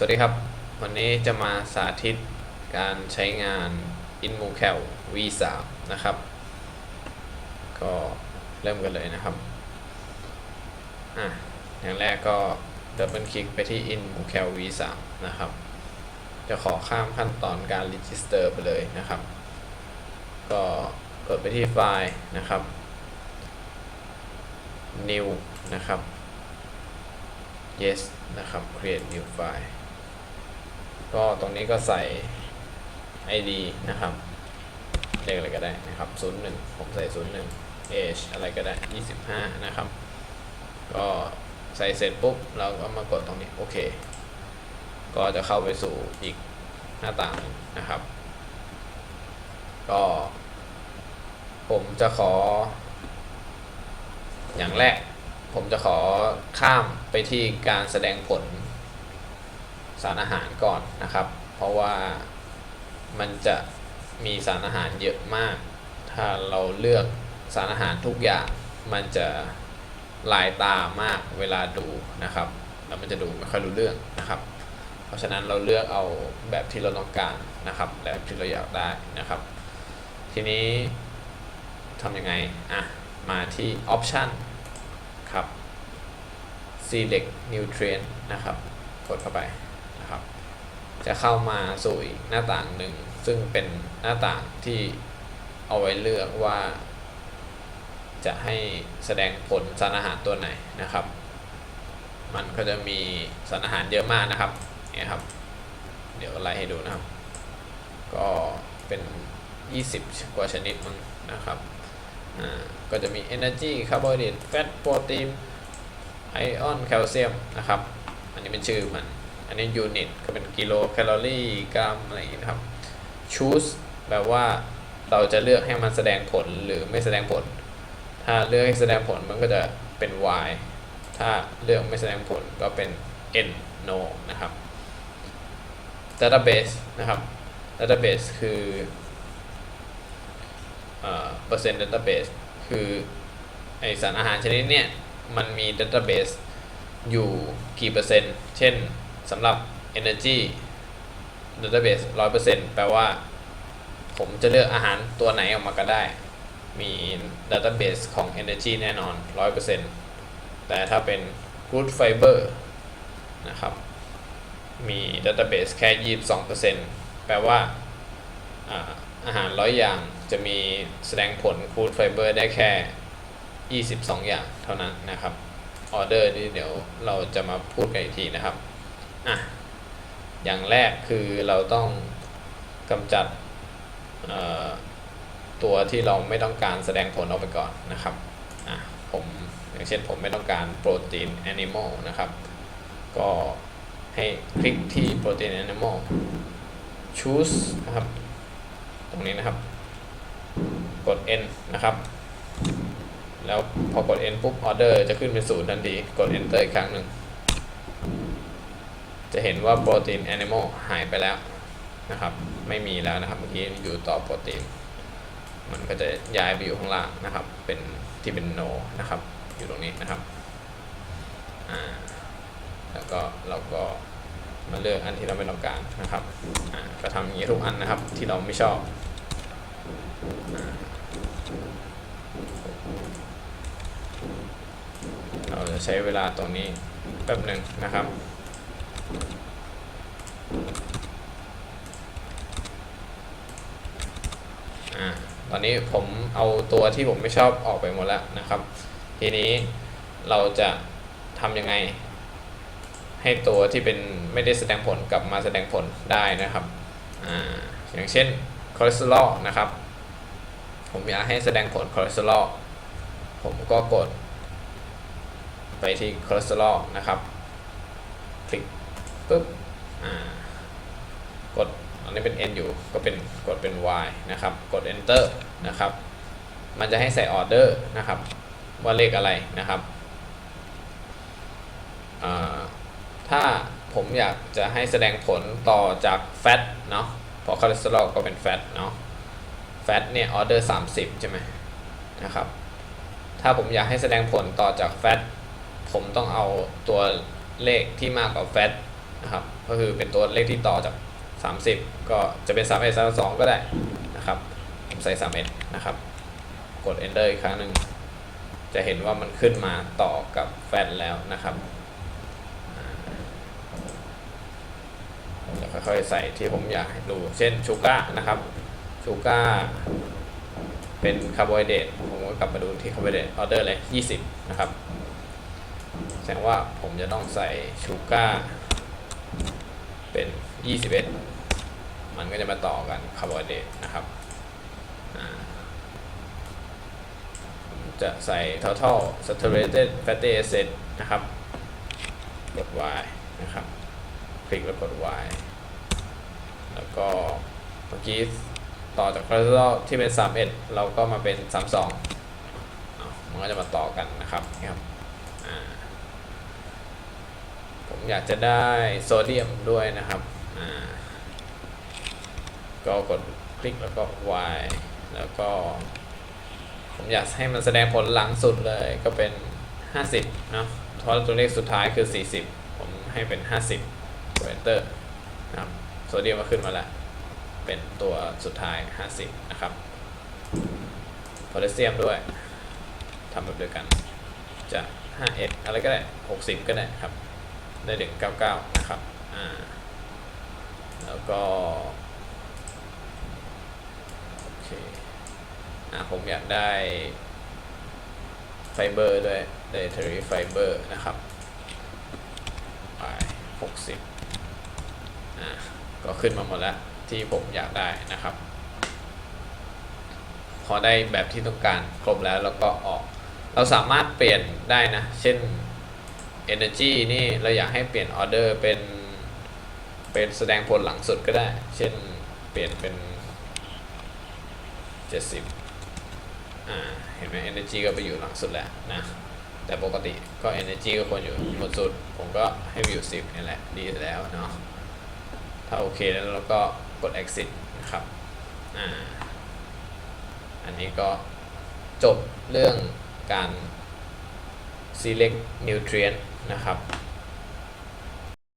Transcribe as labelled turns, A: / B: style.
A: สวัสดีครับ วันนี้จะมาสาธิตการใช้งาน i n m o c a l V3 นะครับ ก็เริ่มกันเลยนะครับอะอย่างแรกก็ดับเบิลคลิกไปที่ i n m o c a l V3 นะครับ จะขอข้ามขั้นตอนการ Register ไปเลยนะครับ ก็กดไปที่ไฟล์นะครับ New นะครับ yes นะครับ create new file ก็ตรงนี้ก็ใส่ id นะครับเลขอะไรก็ได้นะครับ01 ผมใส่ 01 age อะไรก็ได้ 25 นะครับ ก็ใส่เสร็จปุ๊บ เราก็มากดตรงนี้ โอเค ก็จะเข้าไปสู่อีกหน้าต่างหนึ่งนะครับ ก็ ผมจะขอ อย่างแรก ผมจะขอข้ามไปที่การแสดงผล สารอาหารก่อนนะครับ เพราะว่ามันจะมีสารอาหารเยอะมาก ถ้าเราเลือกสารอาหารทุกอย่างมันจะลายตามากเวลาดูนะครับ แล้วมันจะดูไม่ค่อยรู้เรื่องนะครับ เพราะฉะนั้นเราเลือกเอาแบบที่เราต้องการนะครับแบบที่เราอยากได้นะครับ ทีนี้ทำยังไงอะมาที่ option ครับ select nutrient นะครับ กดเข้าไป นะครับ จะเข้ามาสู่หน้าต่างหนึ่ง ซึ่งเป็นหน้าต่างที่เอาไว้เลือกว่า จะให้แสดงผลสารอาหารตัวไหนนะครับ มันก็จะมีสารอาหารเยอะมากนะครับเนี่ยครับ เดี๋ยวไล่ให้ดูนะครับ ก็เป็น 20 กว่าชนิดมั้งนะครับอ่าก็จะมี energy carbohydrate fat protein ion calcium นะครับ อันนี้เป็นชื่อมัน อันนี้ unit ก็เป็นกิโลแคลอรี่กรัมอะไรอย่างนี้นะครับ choose แปลว่าเราจะเลือกให้มันแสดงผลหรือไม่แสดงผล ถ้าเลือกให้แสดงผลมันก็จะเป็น y ถ้าเลือกไม่แสดงผลก็เป็น n no นะครับ database นะครับ database คือเอ่อเปอร์เซ็นต์ database คือไอสารอาหารชนิดเนี้ยมันมี database อยู่กี่เปอร์เซ็นต์ เช่น สำหรับ energy database 100%แปลว่า ผมจะเลือกอาหารตัวไหนออกมาก็ได้ มี database ของ energy แน่นอน 100%แต่ถ้าเป็น good fiber นะครับ มี database แค่ 22%แปลว่าอาอาหารร้อยอย่างจะมีแสดงผล good fiber ได้แค่ 22 อย่างเท่านั้นนะครับออเดอร์นี่เดี๋ยวเราจะมาพูดกันอีกทีนะครับ อะอย่างแรกคือเราต้องกำจัดตัวที่เราไม่ต้องการแสดงผลออกไปก่อนนะครับอะผมอย่างเช่นผมไม่ต้องการโปรตีนแอนิมอลนะครับ ก็ให้คลิกที่โปรตีนแอนิมอล choose นะครับ ตรงนี้นะครับ กด N นะครับ แล้วพอกด N ปุ๊บออเดอร์จะขึ้นเป็นศูนย์ทันที กด Enter อีกครั้งหนึ่ง จะเห็นว่าโปรตีนแอนิมอลหายไปแล้วนะครับ ไม่มีแล้วนะครับเมื่อกี้อยู่ต่อโปรตีน มันก็จะย้ายไปอยู่ข้างล่างนะครับ เป็นที่เป็น no นะครับ อยู่ตรงนี้นะครับอ่าแล้วก็เราก็มาเลือกอันที่เราไม่ต้องการนะครับอ่าก็ทำอย่างนี้ทุกอันนะครับ ที่เราไม่ชอบเราจะใช้เวลาตรงนี้แป๊บหนึ่งนะครับ อ่า ตอ นี้ผมเอาตัวที่ผมไม่ชอบออกไปหมดแล้วนะครับ ทีนี้เราจะทำยังไง ให้ตัวที่เป็นไม่ได้แสดงผลกลับมาแสดงผลได้นะครับออย่างเช่นคอเลสเตอรอลนะครับ ผมอยากให้แสดงผลคอเลสเตอรอลผมก็กด ไปที่คอเลสเตอรอลนะครับ คลิกปุ๊บกดอันนี้เป็น N อยู่ก็เป็นกดเป็น Y นะครับ กด Enter นะครับ มันจะให้ใส่ออเดอร์นะครับ ว่าเลขอะไรนะครับถ้าผมอยากจะให้แสดงผลต่อจากแฟตเนาะเพราะคอเลสเตอรอลก็เป็นแฟตเนาะแฟตเนี่ยออเดอร์ 30 ใช่ไหมนะครับ ถ้าผมอยากให้แสดงผลต่อจากแฟตผมต้องเอาตัวเลขที่มากกว่าแฟตนะครับ ก็คือเป็นตัวเลขที่ต่อจาก 30 ก็จะเป็น3 1 3 2ก็ได้นะครับ ผมใส่3 1นะครับ กด enter อีกครั้งหนึ่ง จะเห็นว่ามันขึ้นมาต่อกับแฟนแล้วนะครับอ่าผมจะค่อยๆใส่ที่ผมอยากให้ดู เช่นชูก้านะครับชูก้าเป็นคาร์โบไฮเดรตผมก็กลับมาดูที่คาร์โบไฮเดรตออเดอร์เลย 20 นะครับ แสดงว่าผมจะต้องใส่ชูก้าเป็น 21 มันก็จะมาต่อกันคาร์โบไฮเดรตนะครับอ่าผม จะใส่ total saturated fatty acid นะครับ กด y นะครับ คลิกแล้วกด y แล้วก็เมื่อกี้ต่อจากคอเลสเตอรอลที่เป็น 31 เราก็มาเป็น 32 มันก็จะมาต่อกันนะครับนะครับผมอยากจะได้โซเดียมด้วยนะครับ ก็กดคลิกแล้วก็ y แล้วก็ ผมอยากให้มันแสดงผลหลังสุดเลยก็เป็น 50เนาะเพราะตัวเลขสุดท้ายคือ 40 ผมให้เป็น 50กด enter นะครับโซเดียมก็ขึ้นมาแล้ว เป็นตัวสุดท้าย 50 นะครับโพแทสเซียมด้วยทำแบบเดียวกันจะ51อะไรก็ได้ 60 ก็ได้ครับ ได้ถึง99 นะครับอ่าแล้วก็ โอเค อ่าผมอยากได้ไฟเบอร์ด้วย dietary fiber นะครับไป60อ่าก็ขึ้นมาหมดแล้วที่ผมอยากได้นะครับ พอได้แบบที่ต้องการครบแล้วแล้วก็ออก เราสามารถเปลี่ยนได้นะ เช่น energy นี่เราอยากให้เปลี่ยนออเดอร์เป็นเป็นแสดงผลหลังสุดก็ได้ เช่นเปลี่ยนเป็น 70 เห็นไหม energy ก็ไปอยู่หลังสุดแหล้วนะ แต่ปกติก็ energy ก็ควรอยู่บนสุด ผมก็ให้อยู่ 10นี่แหละ ดีแล้วเนาะ ถ้าโอเคแล้วเราก็กด exit นะครับ อ่า อันนี้ก็จบเรื่องการ select nutrient นะครับ